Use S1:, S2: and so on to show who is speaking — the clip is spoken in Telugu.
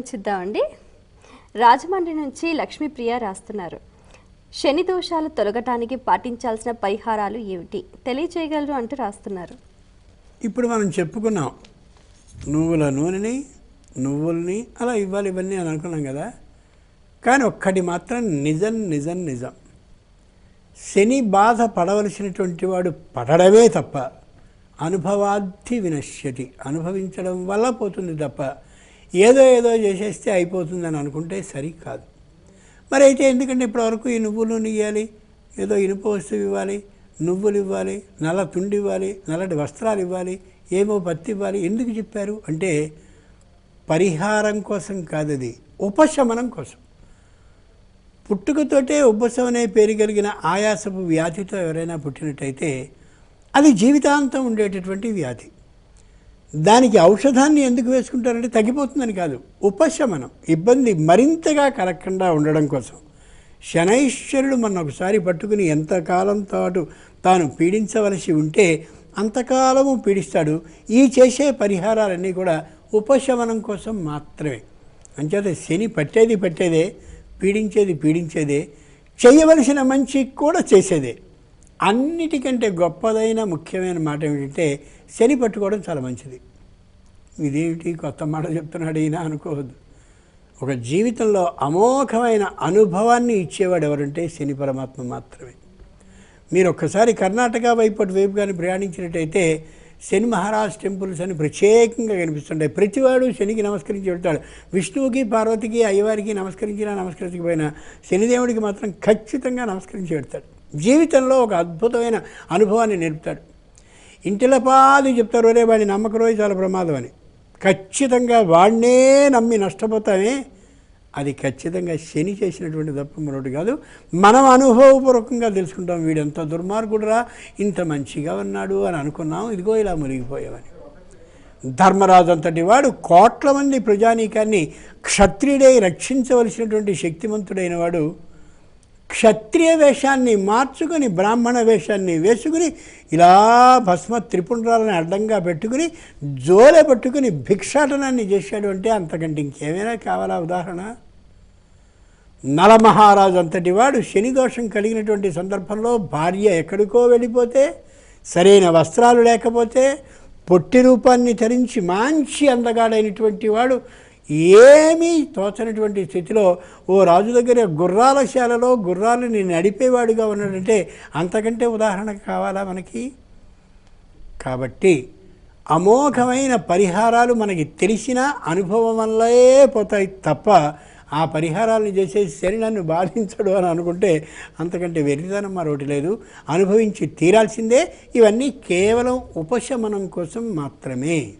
S1: చూద్దామండి. రాజమండ్రి నుంచి లక్ష్మీప్రియ రాస్తున్నారు. శని దోషాలు తొలగటానికి పాటించాల్సిన పరిహారాలు ఏమిటి? తెలియచేయగలరు అంటూ రాస్తున్నారు.
S2: ఇప్పుడు మనం చెప్పుకున్నాం. నువ్వుల నూనెని నువ్వుల్ని అలా ఇవ్వాలి ఇవన్నీ అని అనుకున్నాం కదా. కానీ ఒక్కటి మాత్రం నిజం నిజం నిజం. శని బాధ పడవలసినటువంటి వాడు పడడమే తప్ప అనుభవాద్ధి వినశ్యతి. అనుభవించడం వల్ల పోతుంది తప్ప ఏదో ఏదో చేసేస్తే అయిపోతుందని అనుకుంటే సరికాదు. మరి అయితే ఎందుకంటే ఇప్పటివరకు ఈ నువ్వులు ఇవ్వాలి ఏదో ఇనుప వస్తువు ఇవ్వాలి నువ్వులు ఇవ్వాలి నల్ల తుండి ఇవ్వాలి నల్లటి వస్త్రాలు ఇవ్వాలి ఏమో పత్తి ఇవ్వాలి ఎందుకు చెప్పారు? అంటే పరిహారం కోసం కాదు అది ఉపశమనం కోసం. పుట్టుకతోటే ఉపశమనే పేరు కలిగిన ఆయాసపు వ్యాధితో ఎవరైనా పుట్టినట్టయితే అది జీవితాంతం ఉండేటటువంటి వ్యాధి. దానికి ఔషధాన్ని ఎందుకు వేసుకుంటారంటే తగ్గిపోతుందని కాదు ఉపశమనం ఇబ్బంది మరింతగా కలగకుండా ఉండడం కోసం. శనైశ్వరుడు మన ఒకసారి పట్టుకుని ఎంతకాలం పాటు తాను పీడించవలసి ఉంటే అంతకాలము పీడిస్తాడు. ఈ చేసే పరిహారాలన్నీ కూడా ఉపశమనం కోసం మాత్రమే. అంచేత శని పట్టేది పట్టేదే పీడించేది పీడించేదే చేయవలసిన మంచి కూడా చేసేదే. అన్నిటికంటే గొప్పదైన ముఖ్యమైన మాట ఏమిటంటే శని పట్టుకోవడం చాలా మంచిది. ఇదేమిటి కొత్త మాట చెప్తున్నాడు ఈయన అనుకోవద్దు. ఒక జీవితంలో అమోఘమైన అనుభవాన్ని ఇచ్చేవాడు ఎవరంటే శని పరమాత్మ మాత్రమే. మీరు ఒక్కసారి కర్ణాటక వైపు వైపు కానీ ప్రయాణించినట్టయితే శని మహారాజ్ టెంపుల్స్ అని ప్రత్యేకంగా కనిపిస్తుంటాయి. ప్రతివాడు శనికి నమస్కరించి వెళ్తాడు. విష్ణువుకి పార్వతికి అయ్యవారికి నమస్కరించినా నమస్కరించకపోయినా శనిదేవుడికి మాత్రం ఖచ్చితంగా నమస్కరించి వెళ్తాడు. జీవితంలో ఒక అద్భుతమైన అనుభవాన్ని నేర్పుతాడు. ఇంటిలపాది చెప్తారు ఒరే వాడి నమ్మక రోజు చాలా ప్రమాదం అని. ఖచ్చితంగా వాడినే నమ్మి నష్టపోతామే. అది ఖచ్చితంగా శని చేసినటువంటి తప్ప మరొకటి కాదు. మనం అనుభవపూర్వకంగా తెలుసుకుంటాం వీడెంత దుర్మార్గుడురా ఇంత మంచిగా ఉన్నాడు అని అనుకున్నాం ఇదిగో ఇలా మునిగిపోయామని. ధర్మరాజు అంతటి వాడు కోట్ల మంది ప్రజానీకాన్ని క్షత్రియుడై రక్షించవలసినటువంటి శక్తిమంతుడైన వాడు క్షత్రియ వేషాన్ని మార్చుకొని బ్రాహ్మణ వేషాన్ని వేసుకుని ఇలా భస్మ త్రిపుండ్రాలని అడ్డంగా పెట్టుకుని జోలె పట్టుకుని భిక్షాటనాన్ని చేశాడు అంటే అంతకంటే ఇంకేమైనా కావాలా ఉదాహరణ? నలమహారాజు అంతటి వాడు శని దోషం కలిగినటువంటి సందర్భంలో భార్య ఎక్కడికో వెళ్ళిపోతే సరైన వస్త్రాలు లేకపోతే పొట్టి రూపాన్ని ధరించి మంచి అందగాడైనటువంటి వాడు ఏమీ తోచనటువంటి స్థితిలో ఓ రాజు దగ్గర గుర్రాల శాలలో గుర్రాలని నడిపేవాడుగా ఉన్నాడంటే అంతకంటే ఉదాహరణ కావాలా మనకి? కాబట్టి అమోఘమైన పరిహారాలు మనకి తెలిసిన అనుభవం వల్లే పోతాయి తప్ప ఆ పరిహారాలను చేసేసి శరీరాన్ని బాధించడు అని అనుకుంటే అంతకంటే వెరితనం మరొకటి లేదు. అనుభవించి తీరాల్సిందే. ఇవన్నీ కేవలం ఉపశమనం కోసం మాత్రమే.